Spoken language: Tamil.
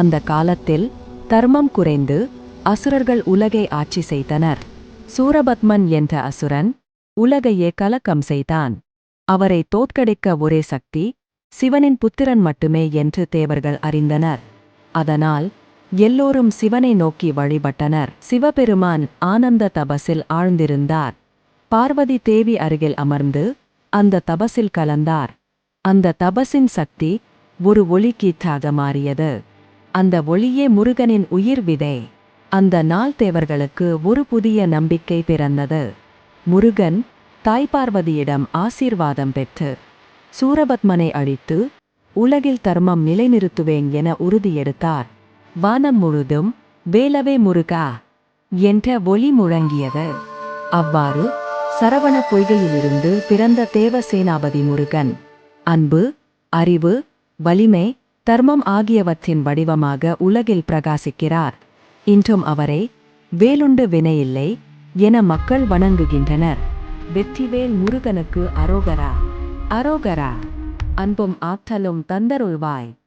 அந்த காலத்தில் தர்மம் குறைந்து அசுரர்கள் உலகை ஆட்சி செய்தனர். சூரபத்மன் என்ற அசுரன் உலகையே கலக்கம் செய்தான். அவரை தோற்கடிக்க ஒரே சக்தி சிவனின் புத்திரன் மட்டுமே என்று தேவர்கள் அறிந்தனர். அதனால் எல்லோரும் சிவனை நோக்கி வழிபட்டனர். சிவபெருமான் ஆனந்த தபசில் ஆழ்ந்திருந்தார். பார்வதி தேவி அருகில் அமர்ந்து அந்த தபசில் கலந்தார். அந்த தபசின் சக்தி ஒரு ஒளிக்கீற்றாக மாறியது. அந்த ஒளியே முருகனின் உயிர் விதை. அந்த நாள் தேவர்களுக்கு ஒரு புதிய நம்பிக்கை பிறந்தது. முருகன் தாய் பார்வதியிடம் ஆசீர்வாதம் பெற்று சூரபத்மனை அழித்து உலகில் தர்மம் நிலைநிறுத்துவேன் என உறுதியெடுத்தார் வானம் முழுதும் வேலவே முருகா என்ற ஒளி முழங்கியது. அவ்வாறு சரவண பொய்கையிலிருந்து பிறந்த தேவசேனாபதி முருகன் அன்பு அறிவு வலிமை தர்மம் ஆகியவற்றின் வடிவமாக உலகில் பிரகாசிக்கிறார். இன்றும் அவரை வேலுண்டு வினையில்லை என மக்கள் வணங்குகின்றனர். வெற்றிவேல் முருகனுக்கு அரோகரா. அரோகரா அன்பும் ஆற்றலும் தந்தருள்வாய்.